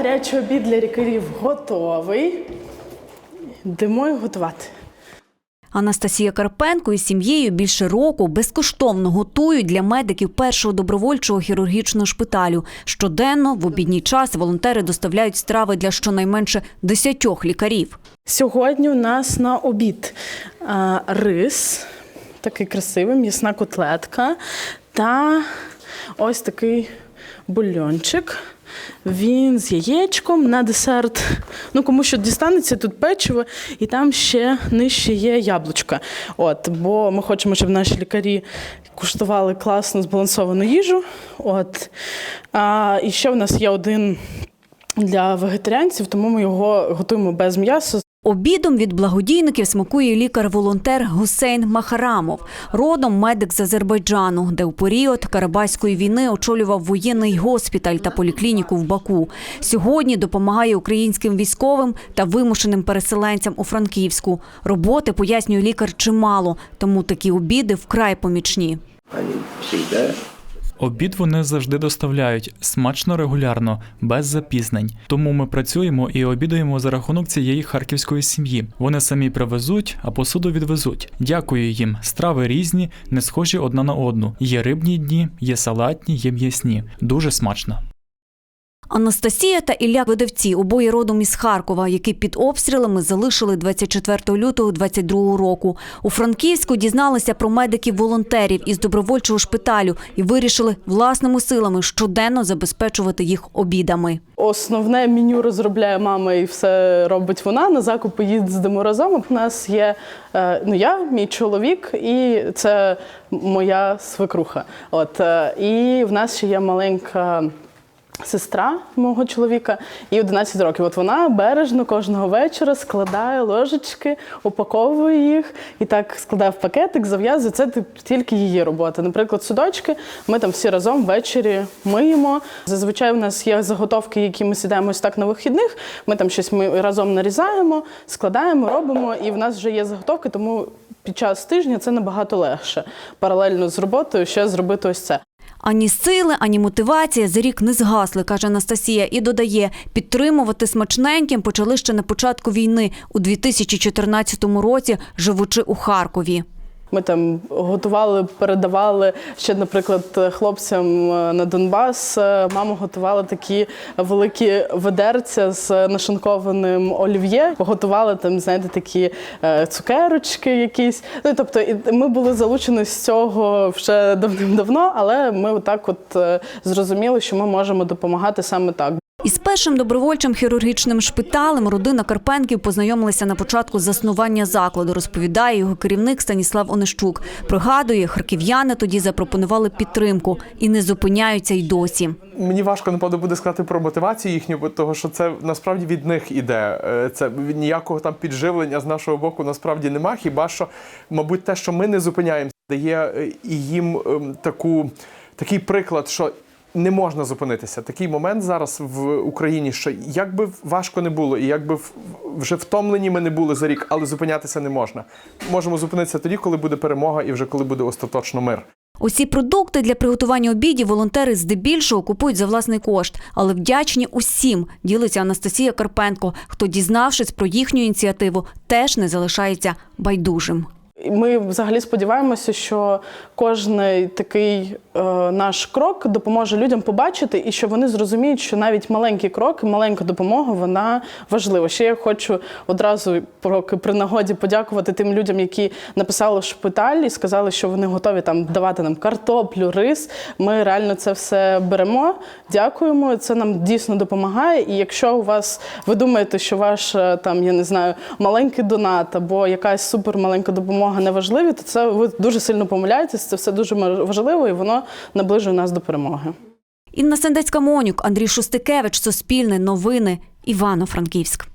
гарячий обід для лікарів готовий. Йдемо його готувати. Анастасія Карпенко із сім'єю більше року безкоштовно готують для медиків першого добровольчого хірургічного шпиталю. Щоденно в обідній час волонтери доставляють страви для щонайменше десятьох лікарів. Сьогодні у нас на обід рис, такий красивий, м'ясна котлетка та ось такий бульончик. Він з яєчком на десерт. Ну, кому що дістанеться, тут печиво, і там ще нижче є яблучка. От, бо ми хочемо, щоб наші лікарі куштували класну збалансовану їжу. От. А, і ще в нас є один для вегетаріанців, тому ми його готуємо без м'яса. Обідом від благодійників смакує лікар-волонтер Гусейн Махарамов, родом медик з Азербайджану, де у період Карабаської війни очолював воєнний госпіталь та поліклініку в Баку. Сьогодні допомагає українським військовим та вимушеним переселенцям у Франківську. Роботи пояснює лікар чимало, тому такі обіди вкрай помічні. Они всегда Обід вони завжди доставляють смачно регулярно, без запізнень. Тому ми працюємо і обідаємо за рахунок цієї харківської сім'ї. Вони самі привезуть, а посуду відвезуть. Дякую їм. Страви різні, не схожі одна на одну. Є рибні дні, є салатні, є м'ясні. Дуже смачно. Анастасія та Ілля Видавці, обоє родом із Харкова, які під обстрілами залишили 24 лютого 22 року. У Франківську дізналися про медиків-волонтерів із добровольчого шпиталю і вирішили власними силами щоденно забезпечувати їх обідами. Основне меню розробляє мама і все робить вона. На закупи їздимо разом. У нас є е, ну, я, мій чоловік, і це моя свекруха. От, е, і в нас ще є маленька. Сестра мого чоловіка, і 11 років. От вона бережно кожного вечора складає ложечки, упаковує їх і так складає в пакетик, зав'язує. Це тільки її робота. Наприклад, судочки ми там всі разом ввечері миємо. Зазвичай у нас є заготовки, які ми сідаємо ось так на вихідних. Ми там щось ми разом нарізаємо, складаємо, робимо, і в нас вже є заготовки, тому під час тижня це набагато легше. Паралельно з роботою ще зробити ось це. Ані сили, ані мотивація за рік не згасли, каже Анастасія, і додає, підтримувати смачненьким почали ще на початку війни у 2014 році, живучи у Харкові. Ми там готували, передавали ще, наприклад, хлопцям е, на Донбас. Е, Мама готувала такі великі ведерця з нашинкованим олів'є. Готували там, знаєте, такі е, цукерочки якісь. Ну тобто, ми були залучені з цього вже давним-давно, але ми так от зрозуміли, що ми можемо допомагати саме так. Із першим добровольчим хірургічним шпиталем родина Карпенків познайомилася на початку заснування закладу, розповідає його керівник Станіслав Онищук. Пригадує, харків'яни тоді запропонували підтримку і не зупиняються й досі. Мені важко напевно буде сказати про мотивацію їхню, бо того, що це насправді від них іде. Е, Це ніякого там підживлення з нашого боку насправді нема. Хіба що, мабуть, те, що ми не зупиняємося, дає е, їм ем, таку, такий приклад, що. Не можна зупинитися. Такий момент зараз в Україні, що як би важко не було, і як би вже втомлені ми не були за рік, але зупинятися не можна. Можемо зупинитися тоді, коли буде перемога, і вже коли буде остаточно мир. Усі продукти для приготування обідів волонтери здебільшого купують за власний кошт, але вдячні усім, ділиться Анастасія Карпенко. Хто, дізнавшись про їхню ініціативу, теж не залишається байдужим. Ми взагалі сподіваємося, що кожний такий е, наш крок допоможе людям побачити, і що вони зрозуміють, що навіть маленький крок, маленька допомога, вона важлива. Ще я хочу одразу поки при нагоді подякувати тим людям, які написали шпиталь і сказали, що вони готові там давати нам картоплю, рис. Ми реально це все беремо. Дякуємо. Це нам дійсно допомагає. І якщо у вас ви думаєте, що ваш е, там я не знаю маленький донат або якась супермаленька допомога не важливі, то це ви дуже сильно помиляєтесь. Це все дуже важливо, і воно наближує нас до перемоги. Інна Сендецька Монюк, Андрій Шустикевич, Суспільне, Новини, Івано-Франківськ.